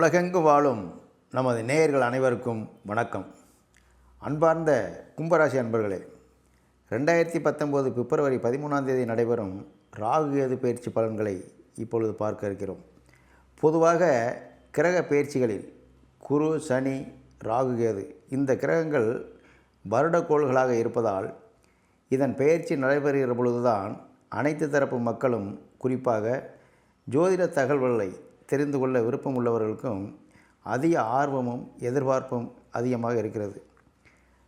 உலகெங்கு வாழும் நமது நேயர்கள் அனைவருக்கும் வணக்கம். அன்பார்ந்த கும்பராசி அன்பர்களே ரெண்டாயிரத்தி பத்தொம்போது பிப்ரவரி பதிமூணாம் தேதி நடைபெறும் ராகு கேது பயிற்சி பலன்களை இப்பொழுது பார்க்க இருக்கிறோம். பொதுவாக கிரக பயிற்சிகளில் குரு சனி ராகு கேது இந்த கிரகங்கள் வருடக்கோள்களாக இருப்பதால் இதன் பெயர்ச்சி நடைபெறுகிற பொழுதுதான் அனைத்து தரப்பு மக்களும் குறிப்பாக ஜோதிட தகவல்களை தெரிந்து கொள்ள விருப்பம் உள்ளவர்களுக்கும் அதிக ஆர்வமும் எதிர்பார்ப்பும் அதிகமாக இருக்கிறது.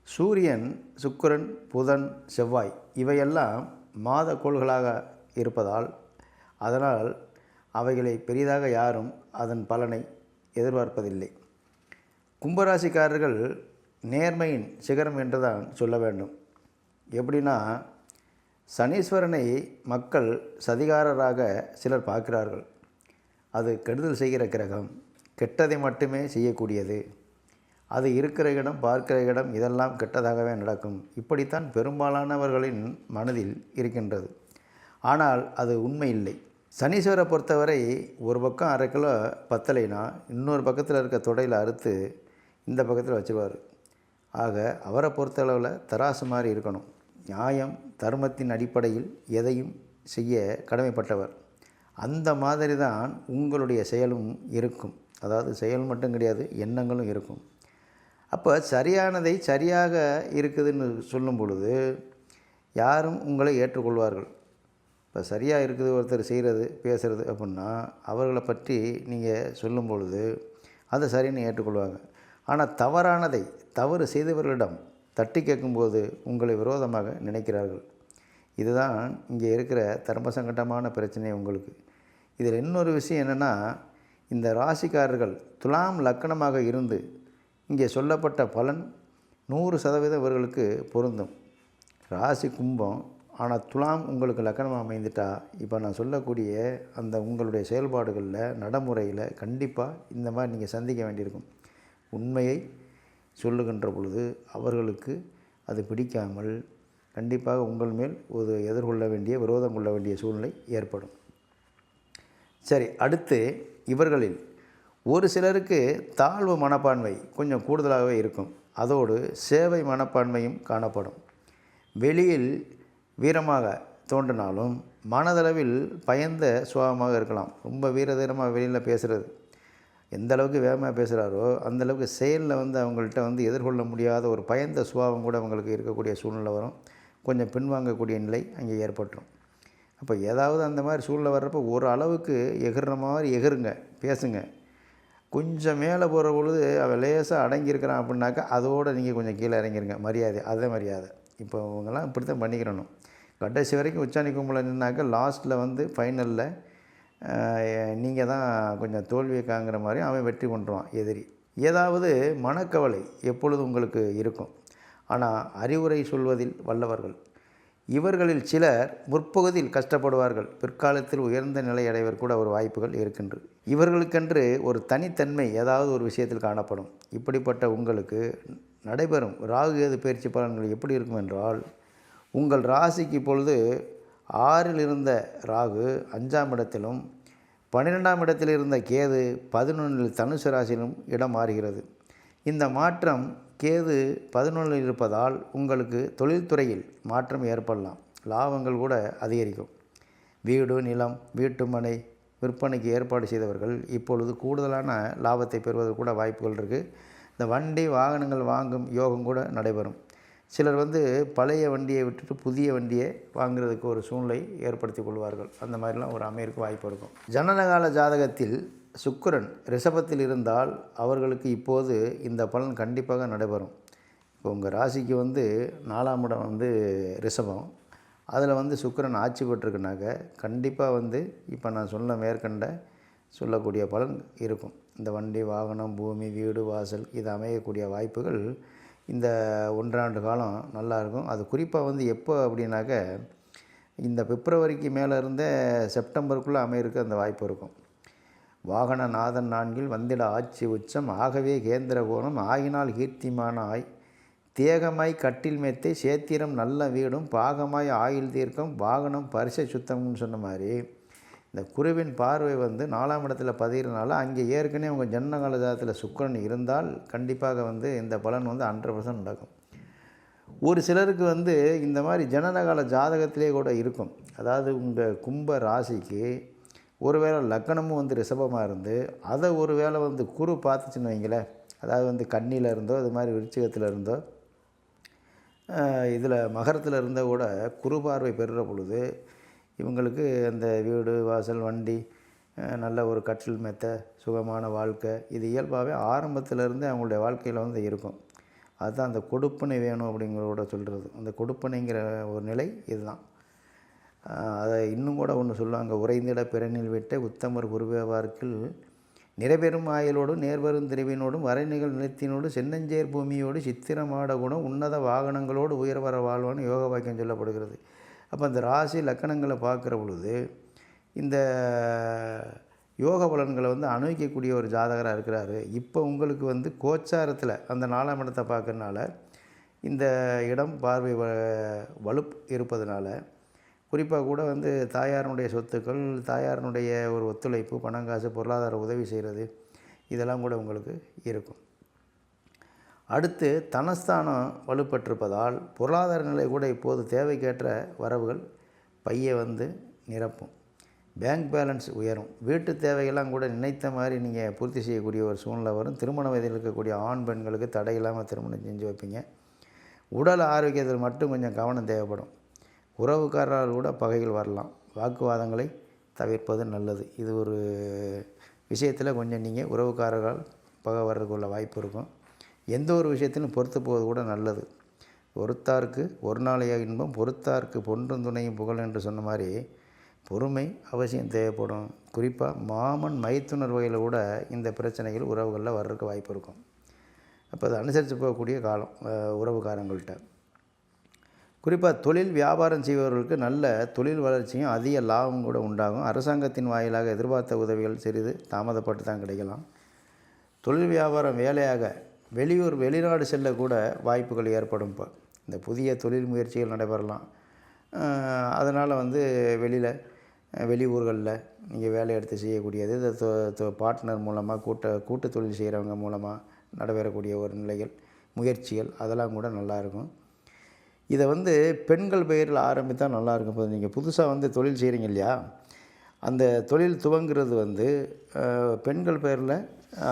சூரியன் சுக்கிரன் புதன் செவ்வாய் இவையெல்லாம் மாத கோள்களாக இருப்பதால் அதனால் அவைகளை பெரிதாக யாரும் அதன் பலனை எதிர்பார்ப்பதில்லை. கும்பராசிக்காரர்கள் நேர்மையின் சிகரம் என்றுதான் சொல்ல வேண்டும். எப்படின்னா சனீஸ்வரனை மக்கள் சதிகாரராக சிலர் பார்க்கிறார்கள். அது கெடுதல் செய்கிற கிரகம். கெட்டதை மட்டுமே செய்யக்கூடியது. அது இருக்கிற இடம் பார்க்கிற இடம் இதெல்லாம் கெட்டதாகவே நடக்கும். இப்படித்தான் பெரும்பாலானவர்களின் மனதில் இருக்கின்றது. ஆனால் அது உண்மை இல்லை. சனீஸ்வரை பொறுத்தவரை ஒரு பக்கம் அரை கிலோ பத்தலைனா இன்னொரு பக்கத்தில் இருக்க தொடையில் அறுத்து இந்த பக்கத்தில் வச்சுருவார். ஆக அவரை பொறுத்தளவில் தராசு மாதிரி இருக்கணும். நியாயம் தர்மத்தின் அடிப்படையில் எதையும் செய்ய கடமைப்பட்டவர். அந்த மாதிரி தான் உங்களுடைய செயலும் இருக்கும். அதாவது செயல் மட்டும் கிடையாது எண்ணங்களும் இருக்கும். அப்போ சரியானதை சரியாக இருக்குதுன்னு சொல்லும் பொழுது யாரும் உங்களை ஏற்றுக்கொள்வார்கள். இப்போ சரியாக இருக்குது ஒருத்தர் செய்கிறது பேசுகிறது அப்படின்னா அவர்களை பற்றி நீங்கள் சொல்லும் பொழுது அதை சரின்னு ஏற்றுக்கொள்வாங்க. ஆனால் தவறானதை தவறு செய்தவர்களிடம் தட்டி கேட்கும்போது உங்களை விரோதமாக நினைக்கிறார்கள். இதுதான் இங்கே இருக்கிற தர்ம சங்கடமான பிரச்சனை உங்களுக்கு. இதில் இன்னொரு விஷயம் என்னென்னா இந்த ராசிக்காரர்கள் துலாம் லக்கணமாக இருந்து இங்கே சொல்லப்பட்ட பலன் நூறு சதவீதம் இவர்களுக்கு பொருந்தும். ராசி கும்பம் ஆனால் துலாம் உங்களுக்கு லக்கணமாக அமைந்துட்டா இப்போ நான் சொல்லக்கூடிய அந்த உங்களுடைய செயல்பாடுகளில் நடைமுறையில் கண்டிப்பாக இந்த மாதிரி நீங்கள் சந்திக்க வேண்டியிருக்கும். உண்மையை சொல்லுகின்ற பொழுது அவர்களுக்கு அது பிடிக்காமல் கண்டிப்பாக உங்கள் மேல் ஒரு எதிர்கொள்ள வேண்டிய விரோதம் கொள்ள வேண்டிய சூழ்நிலை ஏற்படும். சரி அடுத்து இவர்களில் ஒரு சிலருக்கு தாழ்வு மனப்பான்மை கொஞ்சம் கூடுதலாகவே இருக்கும். அதோடு சேவை மனப்பான்மையும் காணப்படும். வெளியில் வீரமாக தோன்றினாலும் மனதளவில் பயந்த சுபாவமாக இருக்கலாம். ரொம்ப வீரதீரமாக வெளியில் பேசுகிறது எந்த அளவுக்கு வேகமாக பேசுகிறாரோ அந்தளவுக்கு செயலில் வந்து அவங்கள்ட்ட வந்து எதிர்கொள்ள முடியாத ஒரு பயந்த சுபாவம் கூட அவங்களுக்கு இருக்கக்கூடிய சூழ்நிலை வரும். கொஞ்சம் பின்வாங்கக்கூடிய நிலை அங்கே ஏற்பட்டுரும். அப்போ ஏதாவது அந்த மாதிரி சூழ்நிலை வர்றப்போ ஒரு அளவுக்கு எகிற மாதிரி எகிருங்க பேசுங்க. கொஞ்சம் மேலே போகிற பொழுது அவன் லேசாக அடங்கியிருக்கிறான் அப்படின்னாக்கா அதோடு நீங்கள் கொஞ்சம் கீழே இறங்கிருங்க மரியாதை அதே மரியாதை. இப்போ இவங்கெல்லாம் இப்படி தான் பண்ணிக்கிறணும். கடைசி வரைக்கும் உச்சாணி கும்பலில் நின்னாக்கா லாஸ்ட்டில் வந்து ஃபைனலில் நீங்கள் தான் கொஞ்சம் தோல்வியை காங்கிற மாதிரி அவன் வெற்றி கொண்டுருவான் எதிரி. ஏதாவது மனக்கவலை எப்பொழுது உங்களுக்கு இருக்கும்? ஆனால் அறிவுரை சொல்வதில் வல்லவர்கள். இவர்களில் சிலர் முற்பகுதியில் கஷ்டப்படுவார்கள். பிற்காலத்தில் உயர்ந்த நிலை அடைவர் கூட ஒரு வாய்ப்புகள் இருக்கின்றது இவர்களுக்கென்று ஒரு தனித்தன்மை ஏதாவது ஒரு விஷயத்தில் காணப்படும். இப்படிப்பட்ட உங்களுக்கு நடைபெறும் ராகு கேது பயிற்சி பலன்கள் எப்படி இருக்கும் என்றால் உங்கள் ராசிக்கு இப்பொழுது ஆறில் இருந்த ராகு அஞ்சாம் இடத்திலும் பன்னிரெண்டாம் இடத்தில் இருந்த கேது பதினொன்றில் தனுசு ராசியிலும் இடம் மாறுகிறது. இந்த மாற்றம் கேது பதினொன்றில் இருப்பதால் உங்களுக்கு தொழில்துறையில் மாற்றம் ஏற்படலாம். லாபங்கள் கூட அதிகரிக்கும். வீடு நிலம் வீட்டு மனை விற்பனைக்கு ஏற்பாடு செய்தவர்கள் இப்பொழுது கூடுதலான லாபத்தை பெறுவதற்கு கூட வாய்ப்புகள் இருக்குது இந்த வண்டி வாகனங்கள் வாங்கும் யோகம் கூட நடைபெறும். சிலர் வந்து பழைய வண்டியை விட்டுட்டு புதிய வண்டியை வாங்குறதுக்கு ஒரு சூழ்நிலை ஏற்படுத்தி கொள்வார்கள். அந்த மாதிரிலாம் ஒரு அமையிற்கு வாய்ப்பு இருக்கும். ஜனனகால ஜாதகத்தில் சுக்கரன் ரிஷபத்தில் இருந்தால் அவர்களுக்கு இப்போது இந்த பலன் கண்டிப்பாக நடைபெறும். இப்போ உங்கள் ராசிக்கு வந்து நாலாம் இடம் வந்து ரிஷபம். அதில் வந்து சுக்கிரன் ஆட்சி பெற்றிருக்குனாக்க கண்டிப்பாக வந்து இப்போ நான் சொன்ன மேற்கண்ட சொல்லக்கூடிய பலன் இருக்கும். இந்த வண்டி வாகனம் பூமி வீடு வாசல் இது அமையக்கூடிய வாய்ப்புகள் இந்த ஒன்றாண்டு காலம் நல்லாயிருக்கும் அது குறிப்பாக வந்து எப்போ அப்படின்னாக்க இந்த பிப்ரவரிக்கு மேலே இருந்தே செப்டம்பருக்குள்ளே அமையிறதுக்கு அந்த வாய்ப்பு இருக்கும். வாகன நாதன் நான்கில் வந்திட ஆட்சி உச்சம். ஆகவே கேந்திர கோணம் ஆகினால் கீர்த்திமானாய் தேகமாய் கட்டில் மெத்தை சேத்திரம் நல்ல வீடும். பாகமாய் ஆயில் தீர்க்கம். வாகனம் பரிசை சுத்தம்னு சொன்ன மாதிரி. இந்த குருவின் பார்வை வந்து நாலாம் இடத்துல பதிகிறனால அங்கே ஏற்கனவே உங்கள் ஜன்னகால ஜாதத்தில் சுக்கிரன் இருந்தால் கண்டிப்பாக வந்து இந்த பலன் வந்து ஹண்ட்ரட் பர்சன்ட் நடக்கும். ஒரு சிலருக்கு வந்து இந்த மாதிரி ஜனனகால ஜாதகத்திலே கூட இருக்கும். அதாவது உங்கள் கும்ப ராசிக்கு ஒருவேளை லக்கணமும் வந்து ரிஷபமாக இருந்து அதை ஒரு வேளை வந்து குரு பார்த்துச்சுன்னு வைங்களேன் அதாவது வந்து கண்ணியில் இருந்தோ இது மாதிரி விருச்சிகத்தில் இருந்தோ இதில் மகரத்தில் இருந்தால் கூட குரு பார்வை பெறுகிற பொழுது இவங்களுக்கு அந்த வீடு வாசல் வண்டி நல்ல ஒரு கட்டில் மெத்த சுகமான வாழ்க்கை இது இயல்பாகவே ஆரம்பத்திலேருந்தே அவங்களுடைய வாழ்க்கையில் வந்து இருக்கும். அதுதான் அந்த கொடுப்பனை வேணும் அப்படிங்கிறத சொல்கிறது அந்த கொடுப்பனைங்கிற ஒரு நிலை இதுதான். அதை இன்னும் கூட ஒன்று சொல்லுவாங்க உறைந்திட பிறனில் விட்ட உத்தமர் குருவேவார்க்கில் நிறைபெறும் ஆயலோடும் நேர்வரும் திரிவினோடும் வரைநிகழ் நிலத்தினோடு சென்னஞ்சேர் பூமியோடு சித்திரமாட குணம் உன்னத வாகனங்களோடு உயர்வர வாழ்வான்னு யோக வாக்கியம் சொல்லப்படுகிறது. அப்போ அந்த ராசி லக்கணங்களை பார்க்குற பொழுது இந்த யோக பலன்களை வந்து அனுபவிக்கக்கூடிய ஒரு ஜாதகராக இருக்கிறாரு. இப்போ உங்களுக்கு வந்து கோச்சாரத்தில் அந்த நாலாம் இடத்தை பார்க்கறனால இந்த இடம் பார்வை வ வலுப் இருப்பதனால குறிப்பாக கூட வந்து தாயாரினுடைய சொத்துக்கள் தாயாரினுடைய ஒரு ஒத்துழைப்பு பணங்காசு பொருளாதார உதவி செய்கிறது இதெல்லாம் கூட உங்களுக்கு இருக்கும். அடுத்து தனஸ்தானம் வலுப்பட்டிருப்பதால் பொருளாதார நிலை கூட இப்போது தேவைக்கேற்ற வரவுகள் பையை வந்து நிரப்பும். பேங்க் பேலன்ஸ் உயரும். வீட்டு தேவையெல்லாம் கூட நினைத்த மாதிரி நீங்கள் பூர்த்தி செய்யக்கூடிய ஒரு சூழ்நிலை வரும். திருமண வயதில் இருக்கக்கூடிய ஆண் பெண்களுக்கு தடை இல்லாமல் திருமணம் செஞ்சு வைப்பீங்க. உடல் ஆரோக்கியத்தில் மட்டும் கொஞ்சம் கவனம் தேவைப்படும். உறவுக்காரரால் கூட பகைகள் வரலாம். வாக்குவாதங்களை தவிர்ப்பது நல்லது. இது ஒரு விஷயத்தில் கொஞ்சம் நீங்கள் உறவுக்காரர்கள் பகை வர்றதுக்குள்ள வாய்ப்பு இருக்கும். எந்த ஒரு விஷயத்திலும் பொறுத்து போவது கூட நல்லது. பொறுத்தார்க்கு ஒரு நாளைய இன்பம் பொறுத்தார்க்கு பொன்றும் துணையும் புகழ் என்று சொன்ன மாதிரி பொறுமை அவசியம் தேவைப்படும். குறிப்பாக மாமன் மைத்துனர் வகையில் கூட இந்த பிரச்சனைகள் உறவுகளில் வர்றதுக்கு வாய்ப்பு இருக்கும். அப்போ அதை அனுசரித்து போகக்கூடிய காலம் உறவுக்காரங்கள்கிட்ட குறிப்பாக தொழில் வியாபாரம் செய்பவர்களுக்கு நல்ல தொழில் வளர்ச்சியும் அதிக லாபம் கூட உண்டாகும். அரசாங்கத்தின் வாயிலாக எதிர்பார்த்த உதவிகள் சிறிது தாமதப்பட்டு தான் கிடைக்கலாம். தொழில் வியாபாரம் வேலையாக வெளியூர் வெளிநாடு செல்லக்கூட வாய்ப்புகள் ஏற்படும் இப்போ இந்த புதிய தொழில் முயற்சிகள் நடைபெறலாம். அதனால் வந்து வெளியில் வெளியூர்களில் நீங்கள் வேலை எடுத்து செய்யக்கூடியது இந்த தொ- தொ- பார்ட்னர் மூலமாக கூட்ட கூட்டு தொழில் செய்கிறவங்க மூலமாக நடைபெறக்கூடிய ஒரு நிலைகள் முயற்சிகள் அதெல்லாம் கூட நல்லாயிருக்கும் இதை வந்து பெண்கள் பெயரில் ஆரம்பித்தா நல்லாயிருக்கும். இப்போ நீங்கள் புதுசாக வந்து தொழில் செய்கிறீங்க இல்லையா? அந்த தொழில் துவங்குறது வந்து பெண்கள் பெயரில்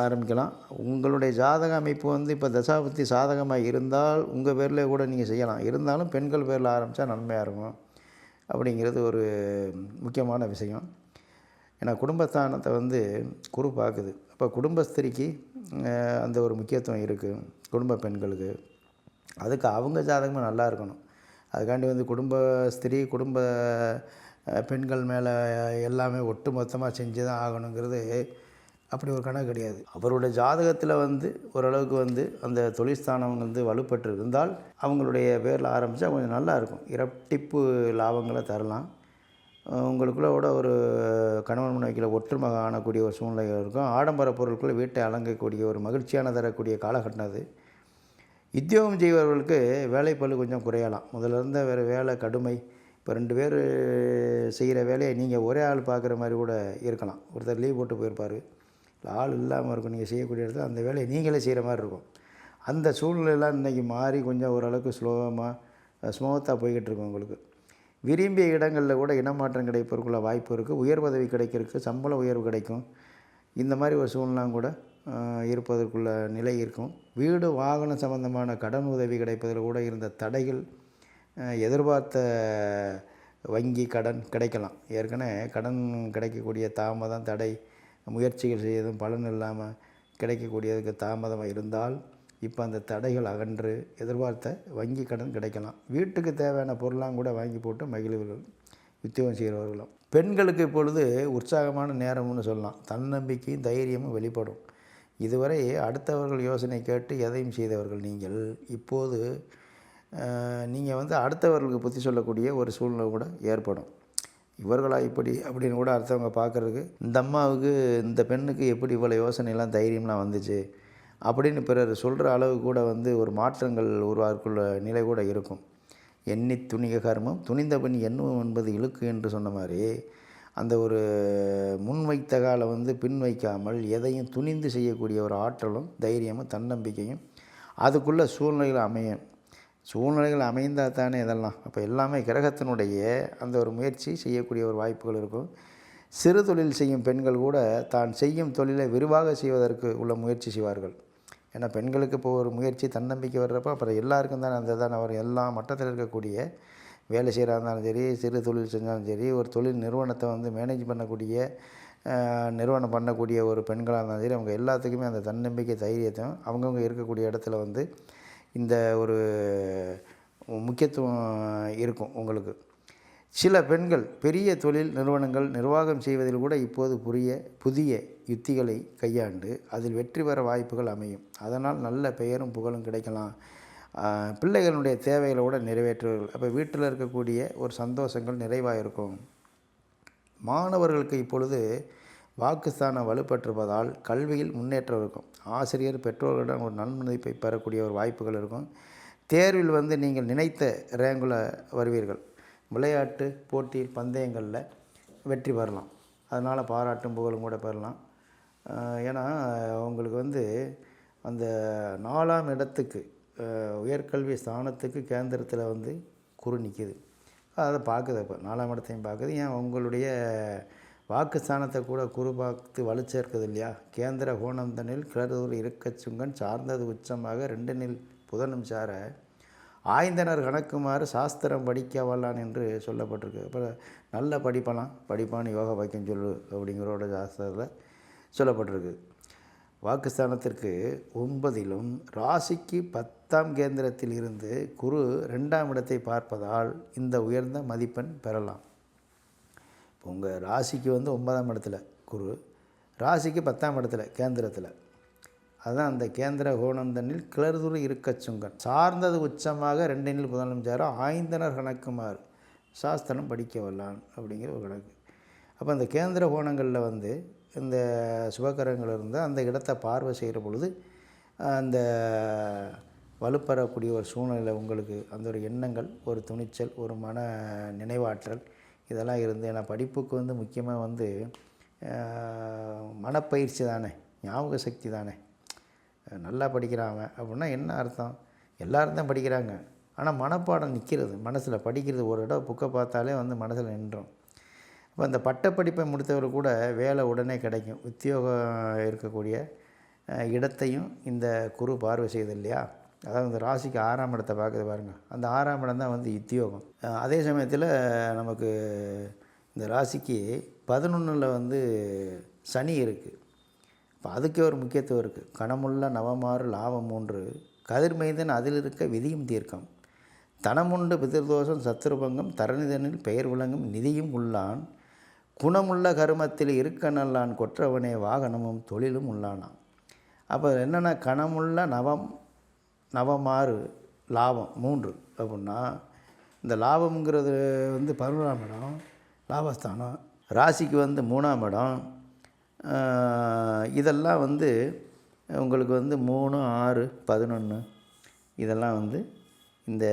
ஆரம்பிக்கலாம். உங்களுடைய ஜாதக அமைப்பு வந்து இப்போ தசாபத்தி சாதகமாக இருந்தால் உங்கள் பேரில் கூட நீங்கள் செய்யலாம். இருந்தாலும் பெண்கள் பேரில் ஆரம்பித்தா நன்மையாக இருக்கும். அப்படிங்கிறது ஒரு முக்கியமான விஷயம். ஏன்னா குடும்பஸ்தானத்தை வந்து குரு பார்க்குது. அப்போ குடும்பஸ்திரிக்கு அந்த ஒரு முக்கியத்துவம் இருக்குது. குடும்ப பெண்களுக்கு. அதுக்கு அவங்க ஜாதகமும் நல்லா இருக்கணும். அதுக்காண்டி வந்து குடும்ப ஸ்திரீ குடும்ப பெண்கள் மேலே எல்லாமே ஒட்டு மொத்தமாக செஞ்சு தான் ஆகணுங்கிறது அப்படி ஒரு கணக்கு கிடையாது. அவருடைய ஜாதகத்தில் வந்து ஓரளவுக்கு வந்து அந்த தொழில்ஸ்தானம் வந்து வலுப்பட்டு இருந்தால் அவங்களுடைய பேரில் ஆரம்பித்தா கொஞ்சம் நல்லாயிருக்கும் இரட்டிப்பு லாபங்களை தரலாம். உங்களுக்குள்ள கூட ஒரு கணவன் மனைவிக்குள்ள ஒற்றுமை காணக்கூடிய ஒரு சூழ்நிலை இருக்கும். ஆடம்பர பொருட்களை வீட்டை அலங்கக்கூடிய ஒரு மகிழ்ச்சியான தரக்கூடிய காலகட்டம் அது. உத்தியோகம் செய்பவர்களுக்கு வேலைப்பளு கொஞ்சம் குறையலாம். முதல்ல இருந்த வேறு வேலை கடுமை. இப்போ ரெண்டு பேர் செய்கிற வேலையை நீங்கள் ஒரே ஆள் பார்க்குற மாதிரி கூட இருக்கலாம். ஒருத்தர் லீவ் போட்டு போயிருப்பார். இல்லை ஆள் இல்லாமல் இருக்கும். நீங்கள் செய்யக்கூடிய இடத்துல அந்த வேலையை நீங்களே செய்கிற மாதிரி இருக்கும். அந்த சூழ்நிலையெல்லாம் இன்றைக்கி மாறி கொஞ்சம் ஓரளவுக்கு ஸ்லோகமாக ஸ்மூத்தாக போய்கிட்டு இருக்கும் உங்களுக்கு. விரும்பிய இடங்களில் கூட இடமாற்றம் கிடைப்பதற்குள்ள வாய்ப்பு இருக்குது உயர் பதவி கிடைக்கிறதுக்கு சம்பள உயர்வு கிடைக்கும். இந்த மாதிரி ஒரு சூழ்நிலாம் கூட இருப்பதற்குள்ள நிலை இருக்கும். வீடு வாகனம் சம்பந்தமான கடன் உதவி கிடைப்பதில் கூட இருந்த தடைகள் எதிர்பார்த்த வங்கி கடன் கிடைக்கலாம். ஏற்கனவே கடன் கிடைக்கக்கூடிய தாமதம் தடை முயற்சிகள் செய்யதும் பலன் இல்லாமல் கிடைக்கக்கூடியதுக்கு தாமதம் இருந்தால் இப்போ அந்த தடைகள் அகன்று எதிர்பார்த்த வங்கி கடன் கிடைக்கலாம். வீட்டுக்கு தேவையான பொருளாம் கூட வாங்கி போட்டு மகிழ்வர்கள் உத்தியோகம் செய்கிறவர்களும். பெண்களுக்கு இப்பொழுது உற்சாகமான நேரம்னு சொல்லலாம். தன்னம்பிக்கையும் தைரியமும் வெளிப்படும். இதுவரை அடுத்தவர்கள் யோசனை கேட்டு எதையும் செய்தவர்கள் நீங்கள். இப்போது நீங்கள் வந்து அடுத்தவர்களுக்கு புத்தி சொல்லக்கூடிய ஒரு சூழ்நிலை கூட ஏற்படும். இவர்களா இப்படி அப்படின்னு கூட அடுத்தவங்க பார்க்குறதுக்கு இந்த அம்மாவுக்கு இந்த பெண்ணுக்கு எப்படி இவ்வளோ யோசனைலாம் தைரியம்லாம் வந்துச்சு? அப்படின்னு பிறர் சொல்கிற அளவு கூட வந்து ஒரு மாற்றங்கள் உருவாக்குள்ள நிலை கூட இருக்கும். எண்ணி துணிக கர்மம் துணிந்த பெண் எண்ணுவோம் என்பது இழுக்கு என்று சொன்ன மாதிரி அந்த ஒரு முன்வைத்த காலை வந்து பின் வைக்காமல் எதையும் துணிந்து செய்யக்கூடிய ஒரு ஆற்றலும் தைரியமும் தன்னம்பிக்கையும் அதுக்குள்ளே சூழ்நிலைகள் அமையும். சூழ்நிலைகள் அமைந்தால் தானே இதெல்லாம். அப்போ எல்லாமே கிரகத்தினுடைய அந்த ஒரு முயற்சி செய்யக்கூடிய ஒரு வாய்ப்புகள் இருக்கும். சிறு தொழில் செய்யும் பெண்கள் கூட தான் செய்யும் தொழிலை விரிவாக செய்வதற்கு உள்ள முயற்சி செய்வார்கள். ஏன்னா பெண்களுக்கு இப்போ ஒரு முயற்சி தன்னம்பிக்கை வர்றப்போ அப்புறம் எல்லாருக்கும் தானே அந்த தான் அவர் எல்லா மட்டத்தில் இருக்கக்கூடிய வேலை செய்கிறா இருந்தாலும் சரி சிறு தொழில் செஞ்சாலும் சரி ஒரு தொழில் நிறுவனத்தை வந்து மேனேஜ் பண்ணக்கூடிய நிறுவனம் பண்ணக்கூடிய ஒரு பெண்களாக இருந்தாலும் சரி அவங்க எல்லாத்துக்குமே அந்த தன்னம்பிக்கை தைரியத்தையும் அவங்கவுங்க இருக்கக்கூடிய இடத்துல வந்து இந்த ஒரு முக்கியத்துவம் இருக்கும் உங்களுக்கு. சில பெண்கள் பெரிய தொழில் நிறுவனங்கள் நிர்வாகம் செய்வதில் கூட இப்போது புரிய புதிய யுத்திகளை கையாண்டு அதில் வெற்றி பெற வாய்ப்புகள் அமையும். அதனால் நல்ல பெயரும் புகழும் கிடைக்கலாம். பிள்ளைகளுடைய தேவைகளை கூட நிறைவேற்றுவார்கள். அப்போ வீட்டில் இருக்கக்கூடிய ஒரு சந்தோஷங்கள் நிறைவாக இருக்கும் மாணவர்களுக்கு இப்பொழுது வாக்குஸ்தானம் வலுப்பெற்றிருப்பதால் கல்வியில் முன்னேற்றம் இருக்கும். ஆசிரியர் பெற்றோர்களிடம் ஒரு நன்மதிப்பை பெறக்கூடிய ஒரு வாய்ப்புகள் இருக்கும். தேர்வில் வந்து நீங்கள் நினைத்த ரேங்கில் வருவீர்கள். விளையாட்டு போட்டியில் பந்தயங்களில் வெற்றி பெறலாம். அதனால் பாராட்டும் புகழும் கூட பெறலாம். ஏன்னா உங்களுக்கு வந்து அந்த நாலாம் இடத்துக்கு உயர்கல்வி ஸ்தானத்துக்கு கேந்திரத்தில் வந்து குறு நிற்கிது அதை பார்க்குது இப்போ நாலாம் இடத்தையும் பார்க்குது. ஏன் உங்களுடைய வாக்குஸ்தானத்தை கூட குரு பார்த்து வலுச்சேர்க்குது இல்லையா? கேந்திர கோணம் தனில் கிளறுதூர் இருக்கச்சுங்கன் சார்ந்தது உச்சமாக ரெண்டு நில் புதனும் சார ஆய்ந்தனர் கணக்குமாறு சாஸ்திரம் படிக்க வரலான் என்று சொல்லப்பட்டிருக்கு. அப்போ நல்ல படிப்பலாம் படிப்பான் யோகா வைக்கம் சொல்லு அப்படிங்கிறோட சாஸ்திரத்தில் சொல்லப்பட்டிருக்கு. வாக்குஸ்தானத்திற்கு ஒன்பதிலும் ராசிக்கு பத்தாம் கேந்திரத்தில் இருந்து குரு ரெண்டாம் இடத்தை பார்ப்பதால் இந்த உயர்ந்த மதிப்பெண் பெறலாம். இப்போ உங்கள் ராசிக்கு வந்து ஒன்பதாம் இடத்துல குரு ராசிக்கு பத்தாம் இடத்துல கேந்திரத்தில். அதுதான் அந்த கேந்திர கோணம் தண்ணில் கிளர்துரு இருக்கச்சுங்கன் சார்ந்தது உச்சமாக ரெண்டினில் புதனும் சேர ஆய்ந்தனர் கணக்குமார். சாஸ்திரம் படிக்க வல்லான் அப்படிங்கிற ஒரு கணக்கு. அப்போ அந்த கேந்திர கோணங்களில் வந்து இந்த சுபகரங்கள் இருந்தால் அந்த இடத்தை பார்வை செய்கிற பொழுது அந்த வலுப்பெறக்கூடிய ஒரு சூழ்நிலை உங்களுக்கு அந்த ஒரு எண்ணங்கள் ஒரு துணிச்சல் ஒரு மன நினைவாற்றல் இதெல்லாம் இருந்து ஏன்னா படிப்புக்கு வந்து முக்கியமாக வந்து மனப்பயிற்சி தானே ஞாபக சக்தி தானே. நல்லா படிக்கிறாங்க அப்படின்னா என்ன அர்த்தம்? எல்லோரும் தான் படிக்கிறாங்க. ஆனால் மனப்பாடம் நிற்கிறது மனசில் படிக்கிறது ஒரு இடம் புக்கை பார்த்தாலே வந்து மனசில் நின்றோம். இப்போ அந்த பட்டப்படிப்பை முடித்தவர் கூட வேலை உடனே கிடைக்கும். உத்தியோகம் இருக்கக்கூடிய இடத்தையும் இந்த குரு பார்வை செய்தது இல்லையா? அதாவது இந்த ராசிக்கு ஆறாம் இடத்தை பார்க்குது பாருங்கள் அந்த ஆறாம் இடம் தான் வந்து உத்தியோகம் அதே சமயத்தில் நமக்கு இந்த ராசிக்கு பதினொன்றில் வந்து சனி இருக்குது இப்போ அதுக்கே ஒரு முக்கியத்துவம் இருக்குது கணமுள்ள நவமாறு லாபம் மூன்று கதிர்மைந்தன் அதில் இருக்க விதியும் தீர்க்கம். தனமுண்டு பிதிர்தோஷம் சத்துருபங்கம் தரணிதனில் பெயர் விளங்கும் நிதியும் உள்ளான். குணமுள்ள கருமத்தில் இருக்க நல்லான் கொற்றவனே வாகனமும் தொழிலும் உள்ளானான் அப்போ என்னென்னா கணமுள்ள நவம் நவமாறு லாபம் மூன்று அப்படின்னா இந்த லாபம்ங்கிறது வந்து பதினோராம் இடம் லாபஸ்தானம். ராசிக்கு வந்து மூணாம் இடம். இதெல்லாம் வந்து உங்களுக்கு வந்து மூணு ஆறு பதினொன்று இதெல்லாம் வந்து இந்த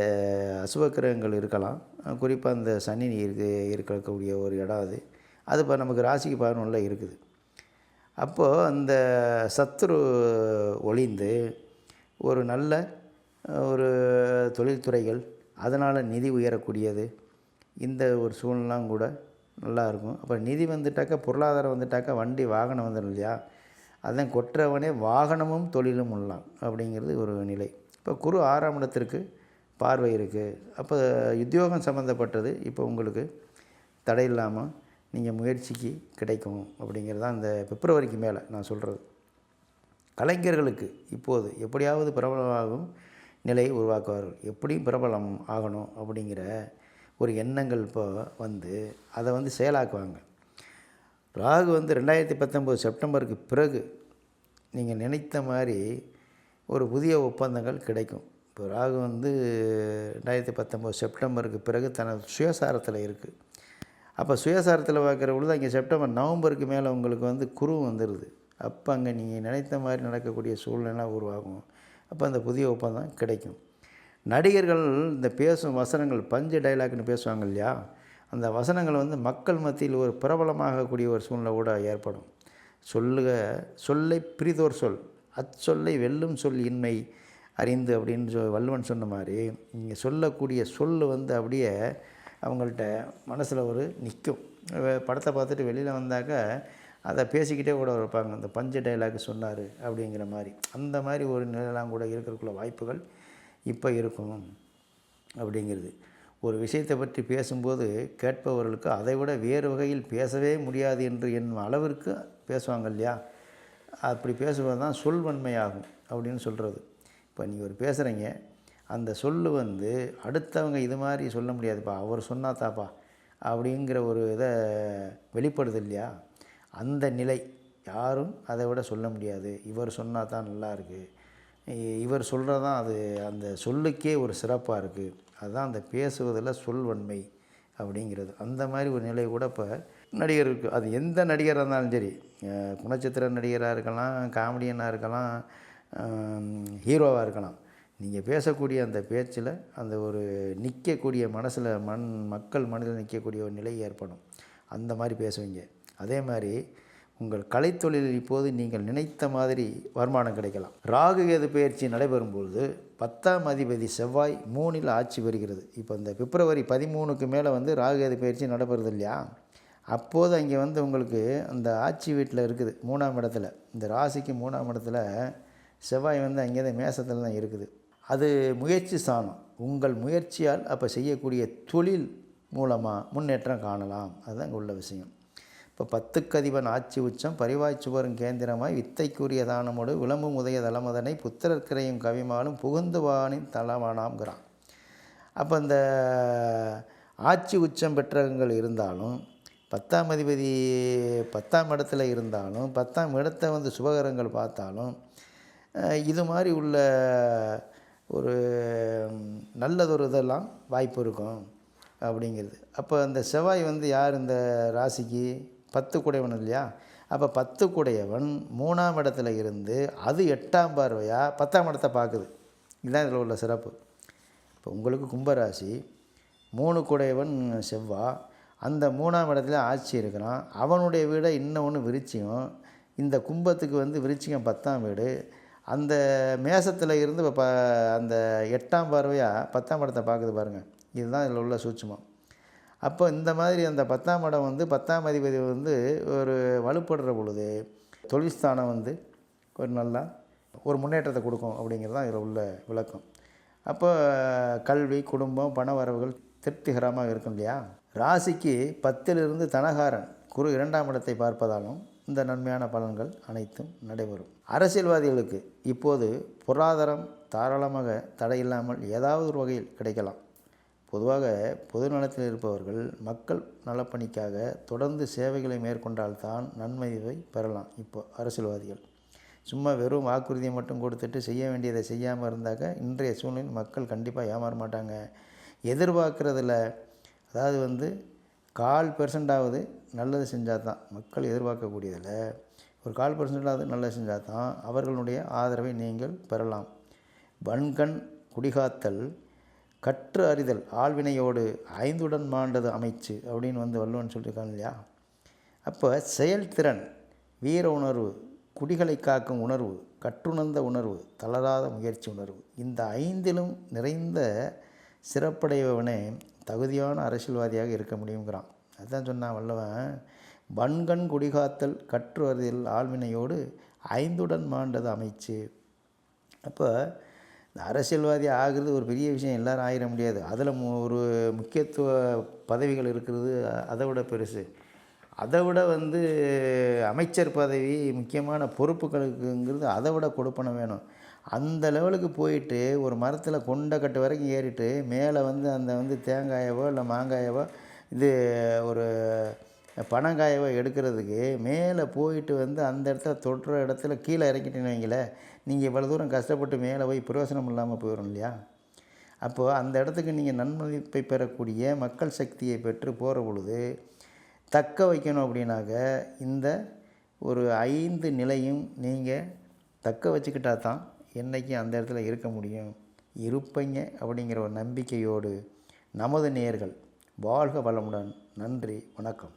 அசுபக்கிரகங்கள் இருக்கலாம். குறிப்பாக இந்த சனி இருக்கு இருக்கக்கூடிய ஒரு இடம் அது. அது இப்போ நமக்கு ராசிக்கு பதினொன்றில் இருக்குது. அப்போது அந்த சத்துரு ஒளிந்து ஒரு நல்ல ஒரு தொழில்துறைகள் அதனால் நிதி உயரக்கூடியது. இந்த ஒரு சூழ்நிலாம் கூட நல்லா இருக்கும். அப்போ நிதி வந்துட்டாக்கா பொருளாதாரம் வந்துட்டாக்கா வண்டி வாகனம் வந்துடும் இல்லையா? அதான் கொற்றவனே வாகனமும் தொழிலும் உள்ளாம் அப்படிங்கிறது ஒரு நிலை. இப்போ குரு ஆறாம் இடத்திற்கு பார்வை இருக்குது அப்போ உத்தியோகம் சம்மந்தப்பட்டது இப்போ உங்களுக்கு தடை இல்லாமல் நீங்கள் முயற்சிக்கு கிடைக்கும் அப்படிங்கிறது தான் இந்த பிப்ரவரிக்கு மேலே நான் சொல்கிறது. கலைஞர்களுக்கு இப்போது எப்படியாவது பிரபலமாகும் நிலையை உருவாக்குவார்கள். எப்படியும் பிரபலம் ஆகணும் அப்படிங்கிற ஒரு எண்ணங்கள் இப்போ வந்து அதை வந்து செயலாக்குவாங்க. ராகு வந்து ரெண்டாயிரத்தி பத்தொம்போது செப்டம்பருக்கு பிறகு நீங்கள் நினைத்த மாதிரி ஒரு புதிய ஒப்பந்தங்கள் கிடைக்கும். இப்போ ராகு வந்து ரெண்டாயிரத்தி பத்தொம்போது செப்டம்பருக்கு பிறகு தனது சுயசாரத்தில் இருக்குது. அப்போ சுயசாரத்தில் பார்க்குற பொழுது அங்கே செப்டம்பர் நவம்பருக்கு மேலே உங்களுக்கு வந்து குரு வந்துடுது அப்போ அங்கே நீங்கள் நினைத்த மாதிரி நடக்கக்கூடிய சூழ்நிலை உருவாகும். அப்போ அந்த புதிய ஒப்பந்தம் கிடைக்கும். நடிகர்கள் இந்த பேசும் வசனங்கள் பஞ்சு டைலாக்னு பேசுவாங்க இல்லையா? அந்த வசனங்கள் வந்து மக்கள் மத்தியில் ஒரு பிரபலமாகக்கூடிய ஒரு சூழ்நிலை கூட ஏற்படும். சொல்லுக சொல்லை பிரிதோர் சொல் அச்சொல்லை வெல்லும் சொல் இன்மை அறிந்து அப்படின்னு சொ வள்ளுவன் சொன்ன மாதிரி நீங்கள் சொல்லக்கூடிய சொல் வந்து அப்படியே அவங்கள்ட்ட மனசில் ஒரு நிற்கும் படத்தை பார்த்துட்டு வெளியில் வந்தாக்க அதை பேசிக்கிட்டே கூட இருப்பாங்க. அந்த பஞ்ச டைலாக் சொன்னார் அப்படிங்கிற மாதிரி. அந்த மாதிரி ஒரு நிலையெல்லாம் கூட இருக்கிறக்குள்ள வாய்ப்புகள் இப்போ இருக்கும் அப்படிங்கிறது. ஒரு விஷயத்தை பற்றி பேசும்போது கேட்பவர்களுக்கு அதை விட வேறு வகையில் பேசவே முடியாது என்று என்னும் அளவிற்கு பேசுவாங்க இல்லையா? அப்படி பேசுவது தான் சொல்வன்மையாகும் அப்படின்னு சொல்கிறது இப்போ நீங்கள் ஒரு பேசுகிறீங்க அந்த சொல் வந்து அடுத்தவங்க இது மாதிரி சொல்ல முடியாதுப்பா அவர் சொன்னா தாப்பா அப்படிங்கிற ஒரு இதை வெளிப்படுது இல்லையா? அந்த நிலை யாரும் அதை விட சொல்ல முடியாது. இவர் சொன்னால் தான் நல்லா இருக்குது இவர் சொல்கிறது தான் அது அந்த சொல்லுக்கே ஒரு சிறப்பாக இருக்குது அதுதான் அந்த பேசுவதில் சொல்வன்மை அப்படிங்கிறது. அந்த மாதிரி ஒரு நிலை கூட இப்போ நடிகர் இருக்குது அது எந்த நடிகராக இருந்தாலும் சரி குணச்சித்திர நடிகராக இருக்கலாம் காமெடியனாக இருக்கலாம் ஹீரோவாக இருக்கலாம். நீங்கள் பேசக்கூடிய அந்த பேச்சில் அந்த ஒரு நிற்கக்கூடிய மனசில் மண் மக்கள் மனதில் நிற்கக்கூடிய ஒரு நிலை ஏற்படும். அந்த மாதிரி பேசுவீங்க. அதே மாதிரி உங்கள் கலைத்தொழிலில் இப்போது நீங்கள் நினைத்த மாதிரி வருமானம் கிடைக்கலாம். ராகு கேது பயிற்சி நடைபெறும் பொழுது பத்தாம் அதிபதி செவ்வாய் மூணில் ஆட்சி பெறுகிறது. இப்போ இந்த பிப்ரவரி பதிமூணுக்கு மேலே வந்து ராகு கேது பயிற்சி நடைபெறுது இல்லையா? அப்போது அங்கே வந்து உங்களுக்கு அந்த ஆட்சி வீட்டில் இருக்குது மூணாம் இடத்துல. இந்த ராசிக்கு மூணாம் இடத்துல செவ்வாய் வந்து அங்கே தான் மேசத்தில் தான் இருக்குது. அது முயற்சி ஸ்தானம் உங்கள் முயற்சியால் அப்போ செய்யக்கூடிய தொழில் மூலமாக முன்னேற்றம் காணலாம். அதுதான் இங்கே உள்ள விஷயம். இப்போ பத்துக்கதிபன் ஆட்சி உச்சம் பரிவாய் சுவரும் கேந்திரமாய் வித்தைக்குரிய தானமோடு விளம்பும் உதய தளமதனை புத்திரக்கிரையும் கவிமாலும் புகுந்துவானின் தலமானாம்ங்கிறான் அப்போ இந்த ஆட்சி உச்சம் பெற்றவங்கள் இருந்தாலும் பத்தாம் அதிபதி பத்தாம் இடத்துல இருந்தாலும் பத்தாம் இடத்தை வந்து சுபகரங்கள் பார்த்தாலும் இது மாதிரி உள்ள ஒரு நல்லதொரு இதெல்லாம் வாய்ப்பு இருக்கும் அப்படிங்கிறது. அப்போ அந்த செவ்வாய் வந்து யார் இந்த ராசிக்கு? பத்து குடையவன் இல்லையா? அப்போ பத்து குடையவன் மூணாம் இடத்துல இருந்து அது எட்டாம் பார்வையாக பத்தாம் இடத்தை பார்க்குது. இதுதான் இதில் உள்ள சிறப்பு. இப்போ உங்களுக்கு கும்பராசி மூணு குடையவன் செவ்வாய் அந்த மூணாம் இடத்துல ஆட்சி இருக்கிறான். அவனுடைய வீடை இன்னொன்று விரிச்சியும் இந்த கும்பத்துக்கு வந்து விருச்சிகம் பத்தாம் வீடு. அந்த மேசத்தில் இருந்து இப்போ ப அந்த எட்டாம் பார்வையாக பத்தாம் படத்தை பார்க்குது பாருங்கள் இதுதான் இதில் உள்ள சூட்சமம். அப்போ இந்த மாதிரி அந்த பத்தாம் இடம் வந்து பத்தாம் அதிபதி வந்து ஒரு வலுப்படுற பொழுது தொழில்ஸ்தானம் வந்து ஒரு நல்லா ஒரு முன்னேற்றத்தை கொடுக்கும் அப்படிங்கிறது தான் இதில் உள்ள விளக்கம். அப்போ கல்வி குடும்பம் பண வரவுகள் திருப்திகரமாக இருக்கும் இல்லையா? ராசிக்கு பத்திலிருந்து தனகாரன் குரு இரண்டாம் இடத்தை பார்ப்பதாலும் இந்த நன்மையான பலன்கள் அனைத்தும் நடைபெறும். அரசியல்வாதிகளுக்கு இப்போது பொருளாதாரம் தாராளமாக தடையில்லாமல் ஏதாவது ஒரு வகையில் கிடைக்கலாம். பொதுவாக பொது நலத்தில் இருப்பவர்கள் மக்கள் நலப்பணிக்காக தொடர்ந்து சேவைகளை மேற்கொண்டால்தான் நன்மையை பெறலாம் இப்போ அரசியல்வாதிகள். சும்மா வெறும் வாக்குறுதியை மட்டும் கொடுத்துட்டு செய்ய வேண்டியதை செய்யாமல் இருந்தாக்க இன்றைய சூழ்நிலையில் மக்கள் கண்டிப்பாக ஏமாற மாட்டாங்க. எதிர்பார்க்குறதுல அதாவது வந்து கால் பெர்சன்டாவது நல்லது செஞ்சால் தான். மக்கள் எதிர்பார்க்கக்கூடியதில் ஒரு கால் பெர்சன்டாவது நல்லது செஞ்சால் தான் அவர்களுடைய ஆதரவை நீங்கள் பெறலாம். வன்கண் குடிகாத்தல் கற்று அறிதல் ஆழ்வினையோடு ஐந்துடன் மாண்டது அமைச்சு அப்படின்னு வந்து வள்ளுவன் சொல்லியிருக்காங்க இல்லையா? அப்போ செயல்திறன் வீர உணர்வு குடிகளை காக்கும் உணர்வு கற்றுணர்ந்த உணர்வு தளராத முயற்சி உணர்வு இந்த ஐந்திலும் நிறைந்த சிறப்படையவனே தகுதியான அரசியல்வாதியாக இருக்க முடியுங்கிறான். அதுதான் சொன்னான் வல்லவன் வன்கண் குடிகாத்தல் கற்றுவதில் ஆழ்வினையோடு ஐந்துடன் மாண்டது அமைச்சு. அப்போ இந்த அரசியல்வாதி ஆகிறது ஒரு பெரிய விஷயம் எல்லாரும் ஆகிட முடியாது. அதில் ஒரு முக்கியத்துவ பதவிகள் இருக்கிறது அதை விட பெருசு. அதை விட வந்து அமைச்சர் பதவி முக்கியமான பொறுப்புகளுக்குங்கிறது அதை விட கொடுப்பன வேணும். அந்த லெவலுக்கு போயிட்டு ஒரு மரத்தில் கொண்டை கட்டு வரைக்கும் ஏறிட்டு மேலே வந்து அந்த வந்து தேங்காயவோ இல்லை மாங்காயவோ இது ஒரு பனங்காயவோ எடுக்கிறதுக்கு மேலே போயிட்டு வந்து அந்த இடத்துல தொடுற இடத்துல கீழே இறக்கிட்டேன்னு வைங்களேன் நீங்கள் இவ்வளோ தூரம் கஷ்டப்பட்டு மேலே போய் பிரயோசனம் இல்லாமல் போயிடும் இல்லையா? அப்போது அந்த இடத்துக்கு நீங்கள் நன்மதிப்பை பெறக்கூடிய மக்கள் சக்தியை பெற்று போகிற பொழுது தக்க வைக்கணும் அப்படின்னாக்க இந்த ஒரு ஐந்து நிலையும் நீங்கள் தக்க வச்சுக்கிட்டா தான் என்றைக்கும் அந்த இடத்துல இருக்க முடியும்? இருப்பீங்க அப்படிங்கிற ஒரு நம்பிக்கையோடு நமது நேர்கள் வாழ்க வளமுடன். நன்றி வணக்கம்.